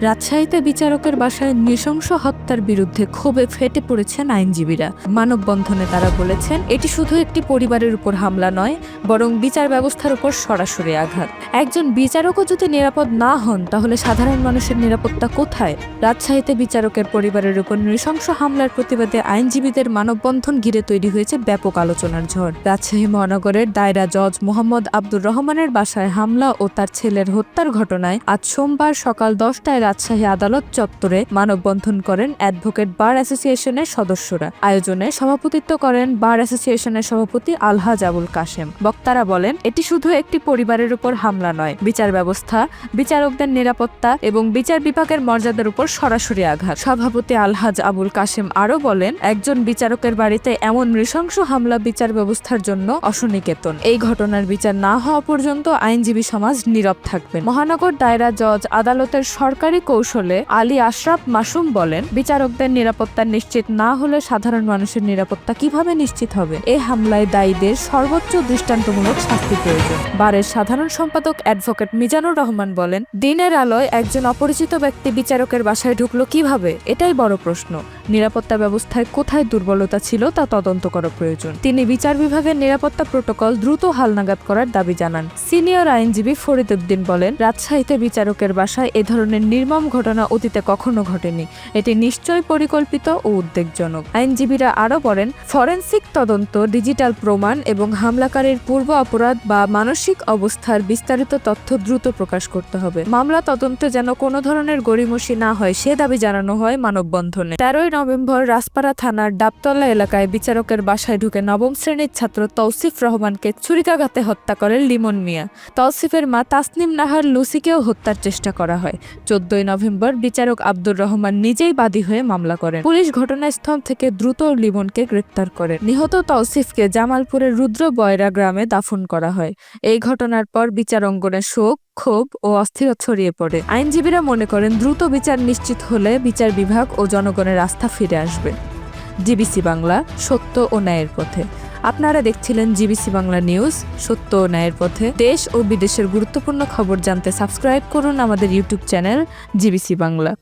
রাজশাহীতে বিচারকের বাসায় নৃশংস হত্যার বিরুদ্ধে ক্ষোভে ফেটে পড়েছেন আইনজীবীরা। মানববন্ধনে তারা বলেছেন, এটি শুধু একটি পরিবারের উপর হামলা নয়, বরং বিচার ব্যবস্থার উপর সরাসরি আঘাত। একজন বিচারকও যদি নিরাপদ না হন, তাহলে সাধারণ মানুষের নিরাপত্তা কোথায়? রাজশাহীতে বিচারকের পরিবারের উপর নৃশংস হামলার প্রতিবাদে আইনজীবীদের মানববন্ধন ঘিরে তৈরি হয়েছে ব্যাপক আলোচনার ঝড়। রাজশাহী মহানগরের দায়রা জজ মোহাম্মদ আব্দুর রহমানের বাসায় হামলা ও তার ছেলের হত্যার ঘটনায় আজ সোমবার সকাল দশটায় রাজশাহী আদালত চত্বরে মানববন্ধন করেন অ্যাডভোকেট বার অ্যাসোসিয়েশনের সদস্যরা। আয়োজনে সভাপতিত্ব করেন বার অ্যাসোসিয়েশনের সভাপতি আলহাজ আবুল কাশেম। বক্তারা বলেন, এটি শুধু একটি পরিবারের উপর হামলা নয়। বিচার ব্যবস্থা, বিচারকদের নিরাপত্তা এবং বিচার বিভাগের মর্যাদার উপর সরাসরি আঘাত। সভাপতি আলহাজ আবুল কাশেম আরও বলেন, একজন বিচারকের বাড়িতে এমন নৃশংস হামলা বিচার ব্যবস্থার জন্য অসনিকেতন এই ঘটনার বিচার না হওয়া পর্যন্ত আইনজীবী সমাজ নীরব থাকবেন। মহানগর দায়রা জজ আদালতের সরকারি কৌশলে আলী আশরাফ মাসুম বলেন, বিচারকদের নিরাপত্তা নিশ্চিত না হলে সাধারণ মানুষের নিরাপত্তা কীভাবে নিশ্চিত হবে? এ হামলায় দায়ীদের সর্বোচ্চ দৃষ্টান্তমূলক শাস্তি প্রয়োজন। বারের সাধারণ সম্পাদক অ্যাডভোকেট মিজানুর রহমান বলেন, দিনের আলোয় একজন অপরিচিত ব্যক্তি বিচারকের বাসায় ঢুকলো কীভাবে? এটাই বড় প্রশ্ন। নিরাপত্তা ব্যবস্থায় কোথায় দুর্বলতা ছিল তা তদন্ত করা প্রয়োজন। তিনি বিচার বিভাগের নিরাপত্তা প্রোটোকল দ্রুত হালনাগাদ করার দাবি জানান। সিনিয়র আইনজীবী ফরিদ উদ্দিন বলেন, রাজশাহীতে বিচারকের বাসায় এ ধরনের নির্মম ঘটনা অতীতে কখনো ঘটেনি। এটি নিশ্চয় পরিকল্পিত ও উদ্বেগজনক। আইনজীবীরা আরও বলেন, ফরেনসিক তদন্ত, ডিজিটাল প্রমাণ এবং হামলাকারীর পূর্ব অপরাধ বা মানসিক অবস্থার বিস্তারিত তথ্য দ্রুত প্রকাশ করতে হবে। মামলা তদন্তে যেন কোনো ধরনের গড়িমসি না হয়, সে দাবি জানানো হয় মানববন্ধনে। তেরোই নভেম্বর রাজপাড়া থানার ডাবতলা এলাকায় বিচারকের বাসায় ঢুকে নবম শ্রেণির ছাত্র তৌসিফ রহমানকে ছুরিকাঘাতে হত্যা করেন লিমন মিয়া। তৌসিফের মা তাসনিম নাহার লুসিকেও হত্যার চেষ্টা করা হয়। চোদ্দই নভেম্বর বিচারক আব্দুর রহমান নিজেই বাদী হয়ে মামলা করেন। পুলিশ ঘটনাস্থল থেকে দ্রুত লিমনকে গ্রেপ্তার করে। নিহত তৌসিফকে জামালপুরের রুদ্র বয়রা গ্রামে দাফন করা হয়। এই ঘটনার পর বিচার অঙ্গনে শোক, ক্ষোভ ও অস্থিরতা ছড়িয়ে পড়ে। আইনজীবীরা মনে করেন দ্রুত বিচার নিশ্চিত হলে বিচার বিভাগ ও জনগণের আস্থা ফিরে আসবে। জিবিসি বাংলা, সত্য ও ন্যায়ের পথে। আপনারা দেখছিলেন জিবিসি বাংলা নিউজ, সত্য ন্যায়ের পথে। দেশ ও বিদেশের গুরুত্বপূর্ণ খবর জানতে সাবস্ক্রাইব করুন আমাদের ইউটিউব চ্যানেল জিবিসি বাংলা।